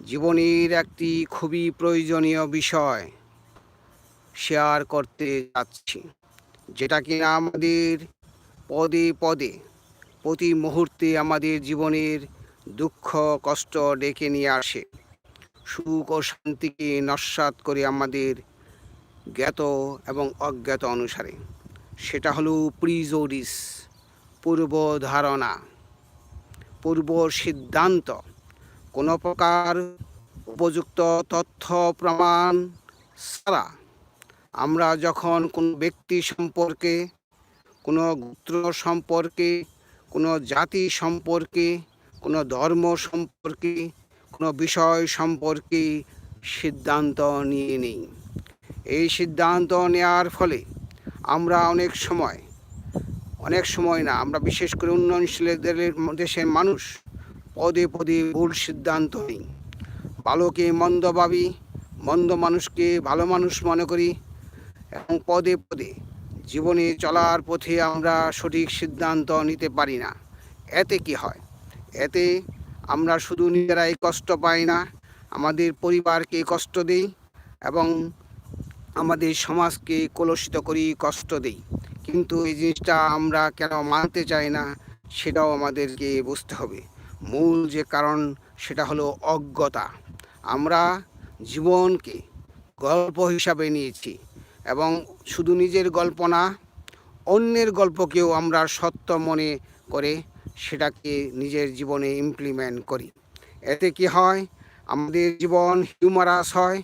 জীবনের একটি খুবই প্রয়োজনীয় বিষয় শেয়ার করতে যাচ্ছি, যেটা কিনা আমাদের পদে পদে প্রতি মুহূর্তে আমাদের জীবনের দুঃখ, কষ্ট ডেকে নিয়ে আসে। সুখ ও শান্তিকে নস্বাত করে আমাদের জ্ঞাত এবং অজ্ঞাত অনুসারে। সেটা হলো প্রিজোডিস পূর্ব ধারণা পূর্ব সিদ্ধান্ত কোনো প্রকার উপযুক্ত তথ্য, প্রমাণ ছাড়া আমরা যখন কোনো ব্যক্তি সম্পর্কে, কোনো গোত্র সম্পর্কে, কোনো জাতি সম্পর্কে, কোনো ধর্ম সম্পর্কে, কোনো বিষয় সম্পর্কে সিদ্ধান্ত নিয়ে নিই। এই সিদ্ধান্ত নেওয়ার ফলে আমরা অনেক সময় অনেক সময় না, আমরা বিশেষ করে উন্নয়নশীল দেশের- মানুষ পদে পদে ভুল সিদ্ধান্ত নিই। ভালোকে মন্দ ভাবি, মন্দ মানুষকে ভালো মানুষ মনে করি এবং পদে পদে জীবনে চলার পথে আমরা সঠিক সিদ্ধান্ত নিতে পারি না। এতে কি হয়? এতে আমরা শুধু নিজেরাই কষ্ট পাই না, আমাদের পরিবারকে কষ্ট দিই এবং আমাদের সমাজকে কলুষিত করি, কষ্ট দিই। কিন্তু এই জিনিসটা আমরা কেন মানতে চাই না, সেটাও আমাদেরকে বুঝতে হবে। মূল যে কারণ সেটা হলো অজ্ঞতা। আমরা জীবনকে গল্প হিসাবে নিয়েছি এবং শুধু নিজের গল্প না, অন্যের গল্পকেও আমরা সত্য মনে করে সেটাকে নিজের জীবনে ইমপ্লিমেন্ট করি। এতে কি হয়? আমাদের জীবন হিউমারাস হয়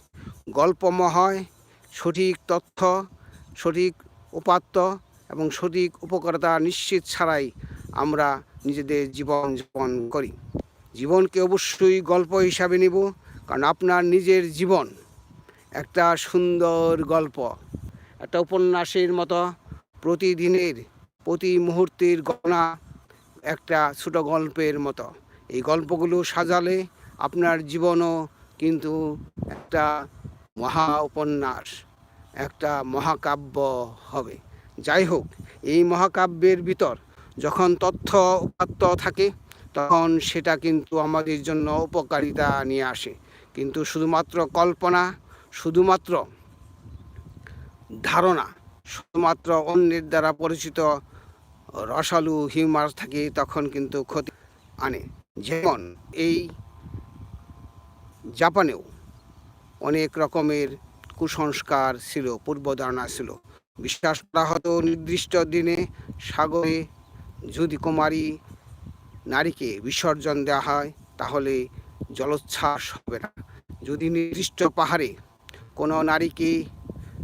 গল্পময় হয়, সঠিক তথ্য, সঠিক উপাত্ত এবং সঠিক উপকারিতা নিশ্চিত ছাড়াই আমরা নিজেদের জীবন যাপন করি। জীবনকে অবশ্যই গল্প হিসাবে নিব, কারণ আপনার নিজের জীবন একটা সুন্দর গল্প, একটা উপন্যাসের মতো, প্রতিদিনের, প্রতি মুহূর্তের গণনা, একটা ছোট গল্পের মতো। এই গল্পগুলো সাজালে আপনার জীবনও কিন্তু একটা মহা উপন্যাস, একটা মহাকাব্য হবে। যাই হোক, এই মহাকাব্যের ভিতর যখন তথ্য উপাত্ত থাকে, তখন সেটা কিন্তু আমাদের জন্য উপকারিতা নিয়ে আসে। কিন্তু শুধুমাত্র কল্পনা, শুধুমাত্র ধারণা, শুধুমাত্র অন্যের দ্বারা পরিচিত রসালু হিউমার থাকে, তখন কিন্তু ক্ষতি আনে। যেমন এই জাপানেও অনেক রকমের কুসংস্কার ছিল, পূর্বধারণা ছিল। বিশ্বাস করা হতো নির্দিষ্ট দিনে সাগরে যদি কুমারী নারীকে বিসর্জন দেওয়া হয়, তাহলে জলোচ্ছ্বাস হবে না। যদি নির্দিষ্ট পাহাড়ে কোনো নারীকে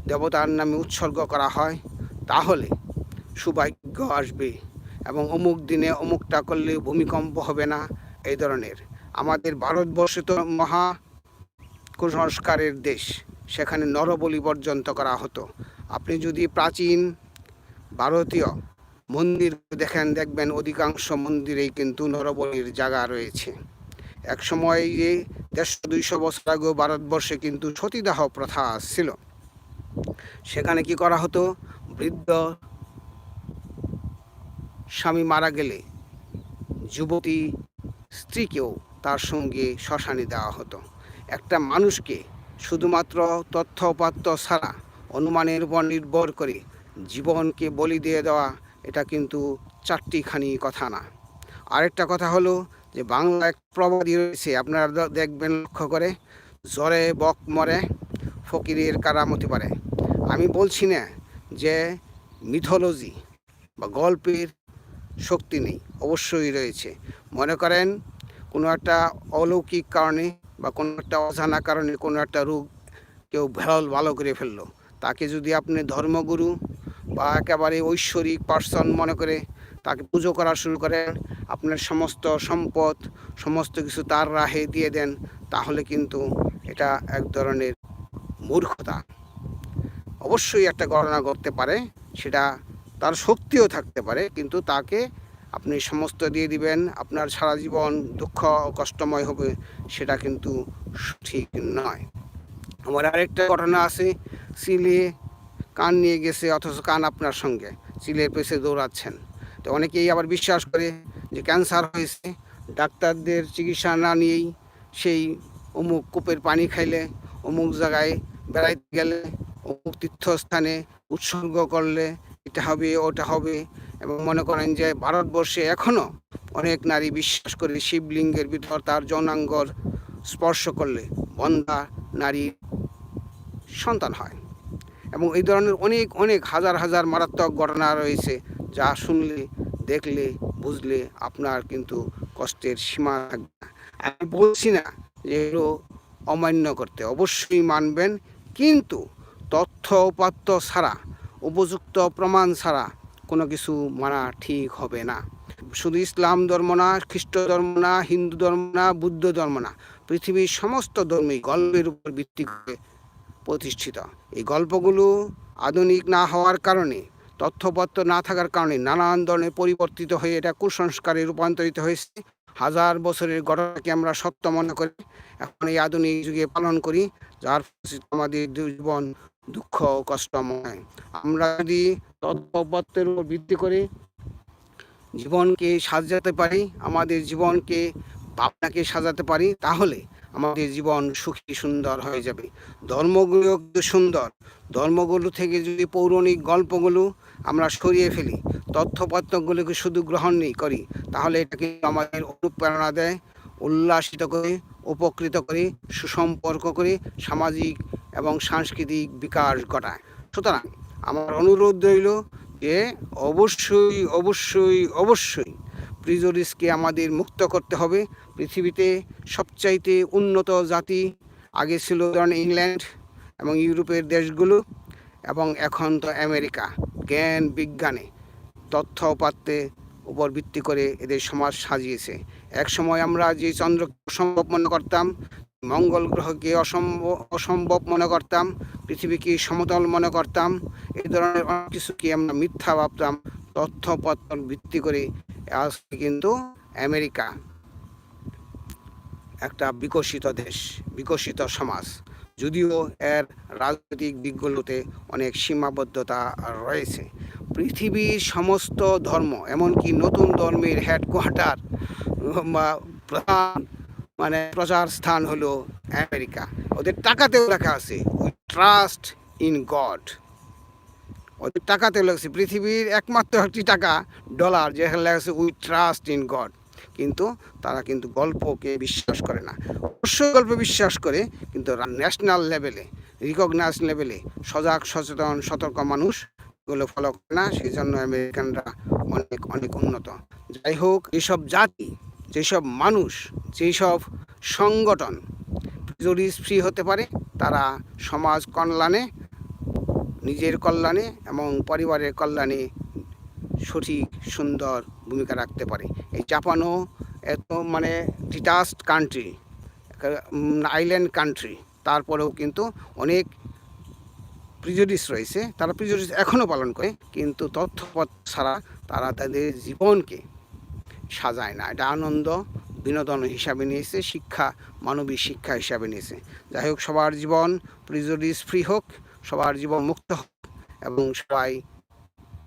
দেবতার নামে উৎসর্গ করা হয়, তাহলে সৌভাগ্য আসবে এবং অমুক দিনে অমুকটা করলে ভূমিকম্প হবে না। এই ধরনের আমাদের ভারতবর্ষে তো মহা কুসংস্কারের দেশ, সেখানে নরবলি পর্যন্ত করা হতো। আপনি যদি প্রাচীন ভারতীয় মন্দির দেখেন, দেখবেন অধিকাংশ মন্দিরেই কিন্তু নরবলির জায়গা রয়েছে। এক সময় যে দেড়শো, দুইশো বছর আগেও ভারতবর্ষে কিন্তু সতীদাহ প্রথা ছিল। সেখানে কি করা হতো? বৃদ্ধ স্বামী মারা গেলে যুবতী স্ত্রীকেও তার সঙ্গে শ্মশানে দেওয়া হতো। একটা মানুষকে শুধুমাত্র তথ্য উপাত্ত ছাড়া অনুমানের উপর নির্ভর করে জীবনকে বলি দিয়ে দেওয়া এটা কিন্তু চারটিখানি কথা না। আরেকটা কথা হলো যে বাংলা এক প্রবাদী রয়েছে, আপনারা দেখবেন লক্ষ্য করে, জ্বরে বক মরে ফকিরের কারামতি পারে। আমি বলছি না যে মিথোলজি বা গল্পের শক্তি নেই, অবশ্যই রয়েছে। মনে করেন কোনো একটা অলৌকিক কারণে বা কোনো একটা অজানা কারণে কোনো একটা রোগ কেউ ভালো ভালো করে ফেলল। তাকে যদি আপনি ধর্মগুরু বা একেবারে ঐশ্বরিক পার্সন মনে করে তাকে পুজো করা শুরু করেন, আপনার সমস্ত সম্পদ, সমস্ত কিছু তার রাহে দিয়ে দেন, তাহলে কিন্তু এটা এক ধরনের মূর্খতা। অবশ্যই একটা গণনা করতে পারে, সেটা তার শক্তিও থাকতে পারে, কিন্তু তাকে আপনি সমস্ত দিয়ে দিবেন, আপনার সারা জীবন দুঃখ কষ্টময় হবে, সেটা কিন্তু ঠিক নয়। আমার আরেকটা ঘটনা আছে, সিলে কান নিয়ে গেছে, অথচ কান আপনার সঙ্গে। চিলের পেছে দৌড়াচ্ছেন। তো অনেকেই আবার বিশ্বাস করে যে ক্যান্সার হয়েছে। ডাক্তারদের চিকিৎসা না নিয়েই সেই অমুক কূপের পানি খাইলে, অমুক জায়গায় বেড়াইতে গেলে, অমুক তীর্থস্থানে উৎসর্গ করলে এটা হবে, ওটা হবে এবং মনে করেন যে ভারতবর্ষে এখনও অনেক নারী বিশ্বাস করে শিবলিঙ্গের ভিতর তার যৌনাঙ্গর স্পর্শ করলে বন্ধা নারী সন্তান হয়। এবং এই ধরনের অনেক অনেক হাজার হাজার মারাত্মক ঘটনা রয়েছে যা শুনলে, দেখলে, বুঝলে আপনার কিন্তু কষ্টের সীমা থাকবে না। আমি বলছি না যে এগুলো অমান্য করতে, অবশ্যই মানবেন, কিন্তু তথ্য উপাত্ত ছাড়া, উপযুক্ত প্রমাণ ছাড়া কোনো কিছু মানা ঠিক হবে না। শুধু ইসলাম ধর্ম না, খ্রিস্ট ধর্ম না, হিন্দু ধর্ম না, বুদ্ধ ধর্ম না, পৃথিবীর সমস্ত ধর্মই গল্পের উপর ভিত্তি করে প্রতিষ্ঠিত। এই গল্পগুলো আধুনিক না হওয়ার কারণে, তথ্যপত্র না থাকার কারণে নানান ধরনের পরিবর্তিত হয়ে এটা কুসংস্কারে রূপান্তরিত হয়েছে। হাজার বছরের ঘটনাকে আমরা সত্য মনে করি, এখন এই আধুনিক যুগে পালন করি, যার আমাদের জীবন দুঃখ কষ্টময় আমরা যদি তথ্যপত্রের উপর ভিত্তি করে জীবনকে সাজাতে পারি, আমাদের জীবনকে, ভাবনাকে সাজাতে পারি, তাহলে আমাদের জীবন সুখী সুন্দর হয়ে যাবে। ধর্মগুলো সুন্দর। ধর্মগুলো থেকে যদি পৌরাণিক গল্পগুলো আমরা সরিয়ে ফেলি, তথ্যপত্রগুলোকে শুধু গ্রহণ নেই করি, তাহলে এটা কিন্তু আমাদের অনুপ্রেরণা দেয়, উল্লাসিত করে, উপকৃত করে, সুসম্পর্ক করে সামাজিক এবং সাংস্কৃতিক বিকাশ ঘটায়। সুতরাং আমার অনুরোধ রইল যে অবশ্যই অবশ্যই অবশ্যই প্রিজোরিসকে আমাদের মুক্ত করতে হবে। পৃথিবীতে সবচাইতে উন্নত জাতি আগে ছিল ধরেন ইংল্যান্ড এবং ইউরোপের দেশগুলো এবং এখন তো আমেরিকা। জ্ঞান, বিজ্ঞানে তথ্য উপাত্তে উপর ভিত্তি করে এদের সমাজ সাজিয়েছে। এক সময় আমরা যে চন্দ্রকে অসম্ভব মনে করতাম, মঙ্গল গ্রহকে অসম্ভব অসম্ভব মনে করতাম, পৃথিবীকে সমতল মনে করতাম এই ধরনের অনেক কিছুকে আমরা মিথ্যা ভাবতাম তথ্যপত্র ভিত্তি করে আজ কিন্তু আমেরিকা একটা বিকশিত দেশ, বিকশিত সমাজ। যদিও এর রাজনৈতিক দিকগুলোতে অনেক সীমাবদ্ধতা রয়েছে। পৃথিবীর সমস্ত ধর্ম, এমনকি নতুন ধর্মের হেডকোয়ার্টার বা প্রধান মানে প্রচার স্থান হলো আমেরিকা। ওদের টাকাতেও লেখা আছে উই ট্রাস্ট ইন গড লেখা আছে পৃথিবীর একমাত্র একটি টাকা ডলার যেখানে লেখা আছে উই ট্রাস্ট ইন গড কিন্তু তারা কিন্তু গল্পকে বিশ্বাস করে না। অবশ্যই গল্পে বিশ্বাস করে, কিন্তু ন্যাশনাল লেভেলে রিকগনাইজ লেভেলে সজাগ, সচেতন, সতর্ক মানুষ এগুলো ফলো করে না। সেই জন্য আমেরিকানরা অনেক অনেক উন্নত। যাই হোক এসব জাতি, যেসব মানুষ, যেসব সংগঠন জরিস ফ্রি হতে পারে, তারা সমাজ কল্যাণে নিজের কল্যাণে এবং পরিবারের কল্যাণে সঠিক, সুন্দর ভূমিকা রাখতে পারে। এই জাপানও এত মানে ডিটাস্ট কান্ট্রি আইল্যান্ড কান্ট্রি তারপরেও কিন্তু অনেক প্রিজুডিস রয়েছে। তারা প্রিজুডিস এখনও পালন করে, কিন্তু তথ্যপথ ছাড়া তারা তাদের জীবনকে সাজায় না। এটা আনন্দ, বিনোদন হিসাবে নিয়েছে, শিক্ষা, মানবিক শিক্ষা হিসাবে নিয়েছে। যাই হোক, সবার জীবন প্রিজুডিস ফ্রি হোক। সবার জীবন মুক্ত হোক এবং সবাই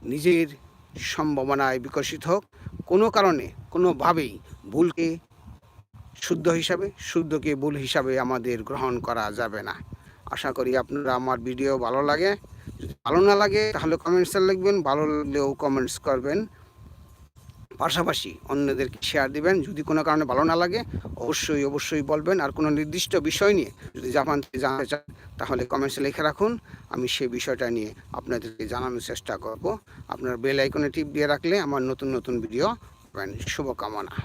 নিজের সম্ভাবনায় বিকশিত হোক। কোনো কারণে, কোনোভাবেই ভুলকে শুদ্ধ হিসাবে, শুদ্ধকে ভুল হিসাবে আমাদের গ্রহণ করা যাবে না। আশা করি আপনারা আমার ভিডিও ভালো লাগে। ভালো না লাগে, তাহলে কমেন্টসে লিখবেন, ভালো লাগলেও কমেন্টস করবেন। পাশাপাশি অন্যদেরকে শেয়ার দিবেন। যদি কোনো কারণে ভালো না লাগে, অবশ্যই অবশ্যই বলবেন। আর কোনো নির্দিষ্ট বিষয় নিয়ে যদি জাপান জানতে চান, তাহলে কমেন্টসে লিখে রাখুন। আমি সেই বিষয়টা নিয়ে আপনাদেরকে জানানোর চেষ্টা করব। আপনার বেল আইকনে টিপ দিয়ে রাখলে আমার নতুন নতুন ভিডিও পাবেন শুভকামনা।